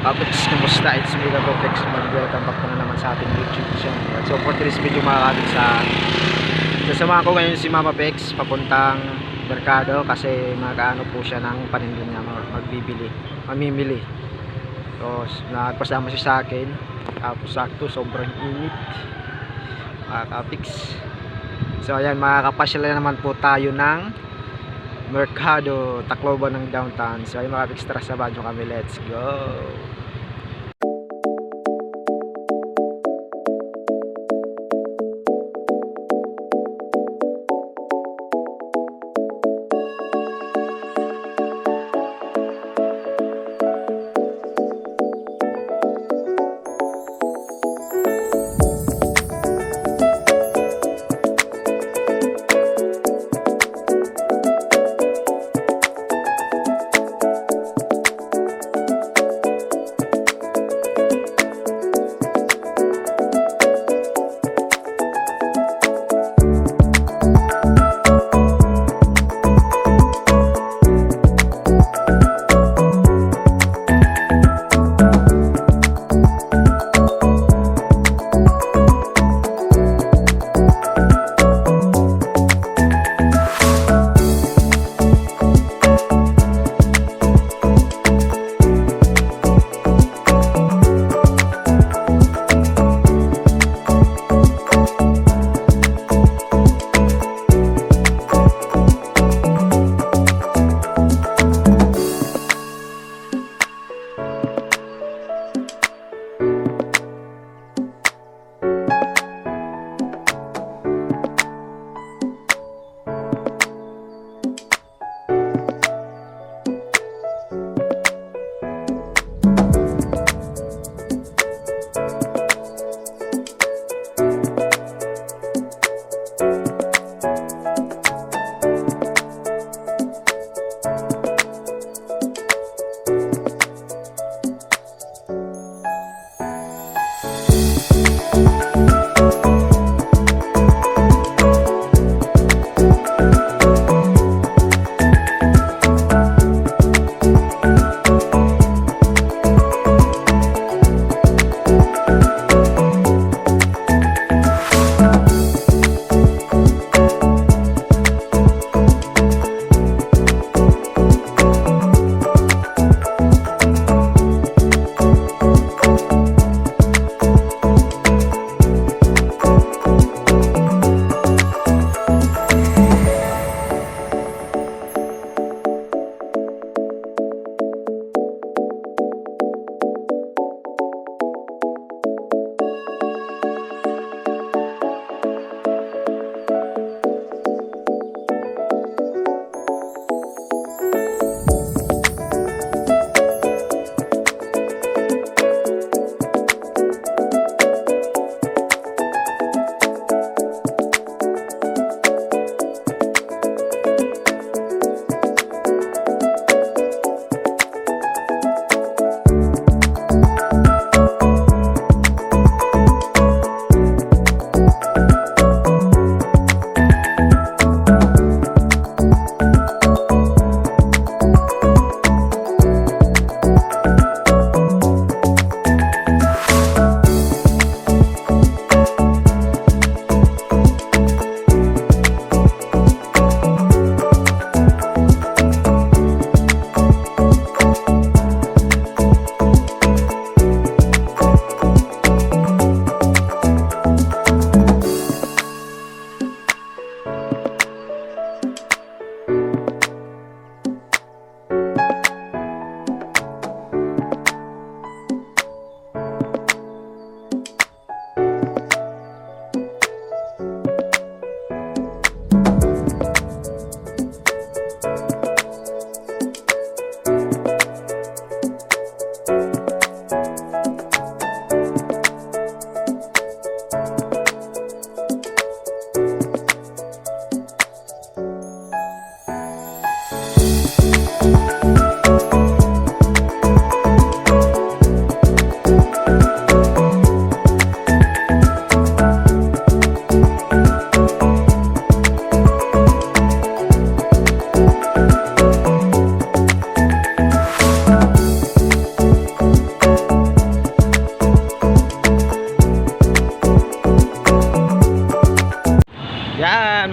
mga kabits, kumusta? It's me, Labo Flex Man. Welcome back na naman sa ating YouTube channel. So for today's video mga kabits, sa sasamahan ko ngayon si Mama Pex papuntang merkado kasi mag-ano po siya ng paninda niya, mag- magbibili, mamimili. So nagpasama siya sa akin, tapos sakto, sobrang init. Mga kabits. So ayan, makakapasyal na naman po tayo ng Mercado, Tacloban ng downtown. So ayun mga kabits, tara sabahan nyo kami. Let's go!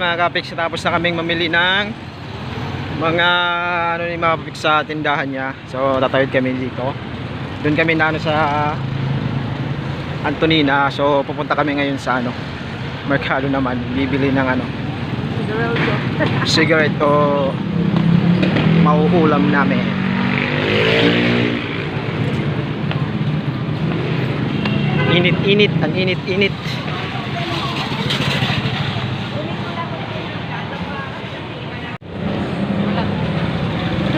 Mga kapix, tapos na kaming mamili ng mga ano ni mga kapix sa tindahan niya. So tatawid kami dito. Doon kami na ano sa Antonina. So pupunta kami ngayon sa ano Mercado naman, bibili ng ano cigarette o mauulam namin. Init-init, ang init-init.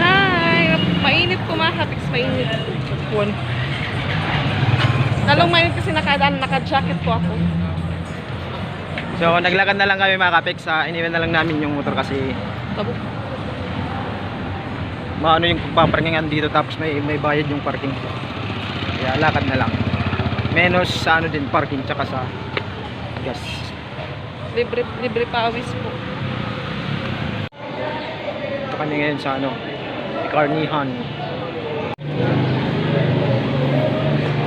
Hi! Mainit po mga kapiks, mainit. One. Lalong mainit kasi nakadaan, naka-jacket po ako. So naglakad na lang kami mga kapix sa iniwan na lang namin yung motor kasi Tabo. maano yung paparkingan dito tapos may may bayad yung parking. Kaya lakad na lang. Menos sa ano din parking tsaka sa gas. Libre, libre pawis po. Ito kami ngayon sa ano Carnihan.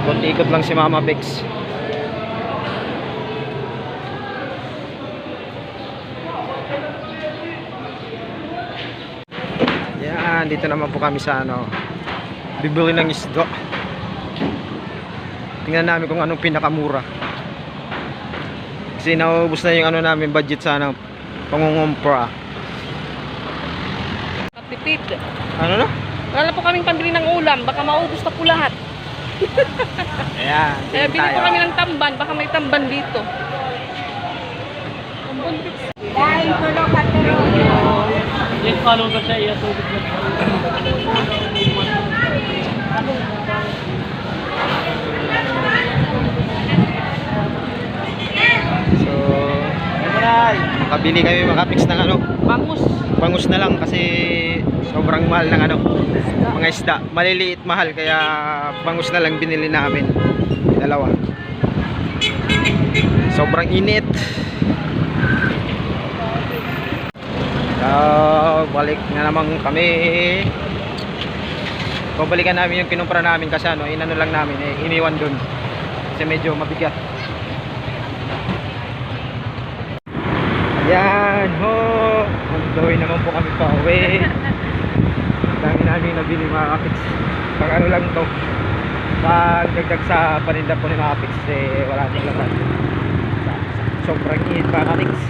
Kunti ikot lang si Mama Bex. Yan, dito naman po kami sa ano bibili ng isda. Tingnan namin kung anong pinakamura. Kasi naubos na yung ano namin budget sa ano pangungumpra. Katipid. Ano no? Wala po kaming pambili ng ulam, baka maubos na po lahat. Ayan, Kaya bili po kami ng tamban, baka may tamban dito. Tambon, Pips. Yes, follow ka siya. Iya, tubig na. So, makabili kami makapix ng ano, Bangus. bangus na lang kasi sobrang mahal ng ano, mga isda. Maliliit mahal kaya bangus na lang binili namin. Dalawa. Sobrang init. So, balik na naman kami. Babalikan namin yung kinumpra namin kasi ano, inano lang namin, eh, iniwan dun. Kasi medyo mabigat. Ayan, ho! Way naman po kami pa uwi. Dami namin nabili mga kapits. Pag ano lang to, pag dagdag sa paninda po ni mga kapits, eh, wala nang laman. Sobrang init mga kapits.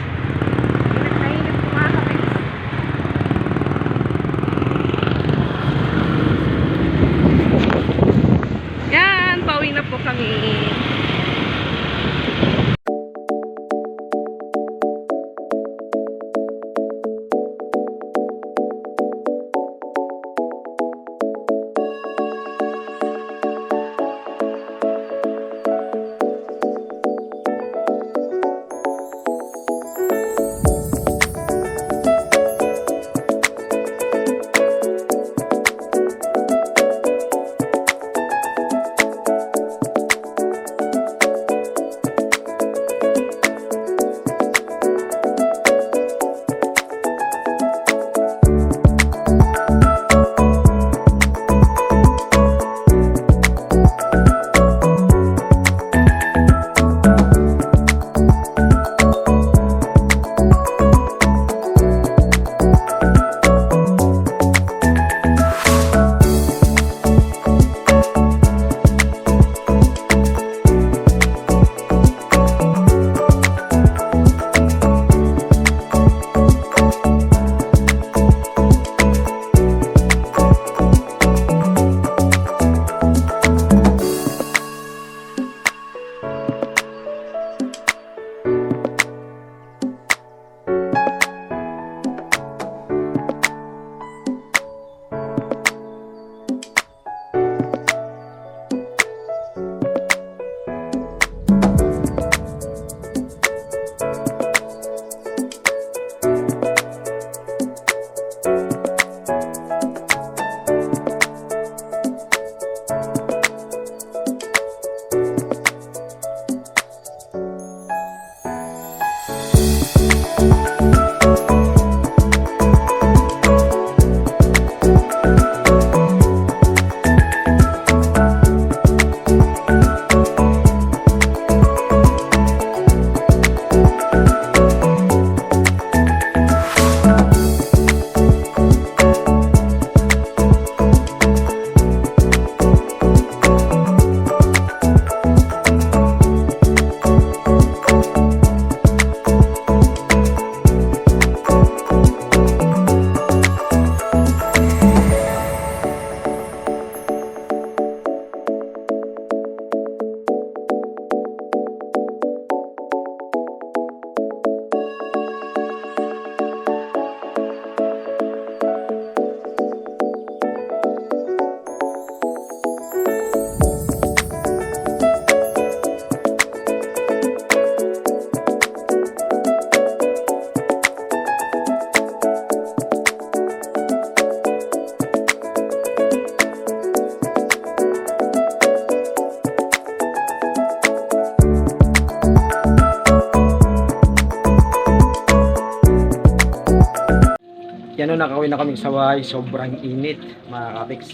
Yan o, nakawin na kaming saway. Sobrang init, mga kapiks.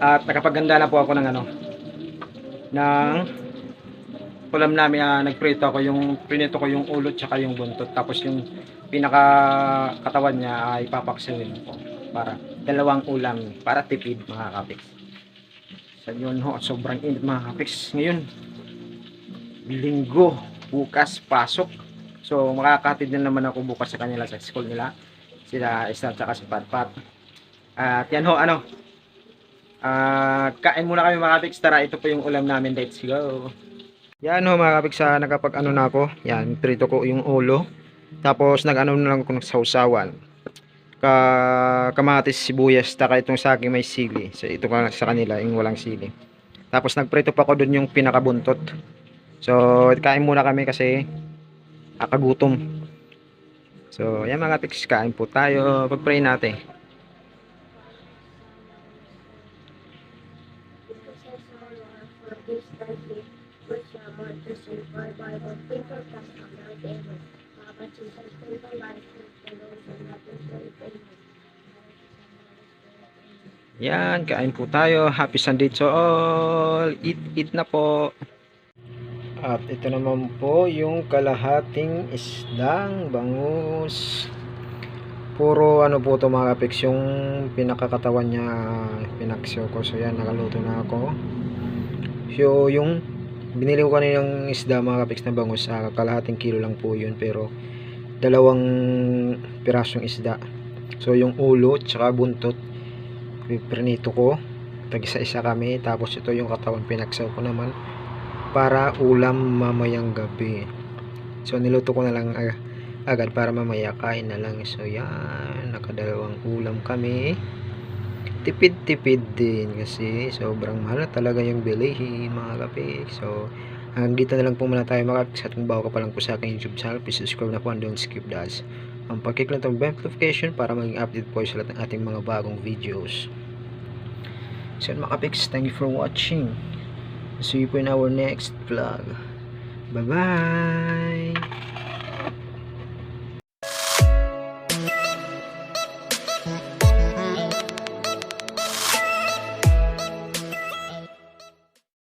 At nakapaganda na po ako ng ano, ng ulam namin. Na nagprito ako yung pinito ko yung ulo tsaka yung buntot. Tapos yung pinaka katawan niya ay papaksiwin ko para dalawang ulam para tipid mga kapiks sa yun ho sobrang init mga kapiks ngayon linggo bukas pasok. So makakatid na naman ako bukas sa kanila sa school nila sila Esther tsaka si Patpat at yan ho ano? Ah, kain muna kami mga kapiks. Tara ito po yung ulam namin. Let's go. Yan ho mga kapiks sa nakapag ano na ako. Yan prito ko yung ulo. Tapos nag ano na lang ako ng sausawan ka kamatis sibuyas taka itong sa akin may sili. So ito ka sa kanila yung walang sili. Tapos nagprito pa ako dun yung pinakabuntot. So kain muna kami kasi akagutom so yan mga kapiks kain po tayo pag-pray natin. Yan, kain po tayo. Happy Sunday to all. Eat, eat na po. At ito naman po yung kalahating isdang bangus. Puro ano po to mga kapiks, yung pinakakatawan niya pinaksyo ko. So yan, nakaluto na ako. So yung binili ko kaninang isda mga kapiks na bangus, sa kalahating kilo lang po yun. Pero dalawang pirasong isda. So yung ulo, tsaka buntot, piprinito ko tag isa-isa kami tapos ito yung katawan pinaksaw ko naman para ulam mamayang gabi. So niluto ko na lang ag- agad para mamaya kain na lang. So yan nakadalawang ulam kami. Tipid-tipid din kasi sobrang mahal talaga yung bilihin mga kapik so hanggang dito na lang po muna tayo mga kapik sa ating bago ka pa lang po sa aking youtube channel please subscribe na po and don't skip the ads ang lang itong bell notification para maging update po sa lahat ng ating mga bagong videos. So mga kapiks, thank you for watching. See you in our next vlog. Bye-bye!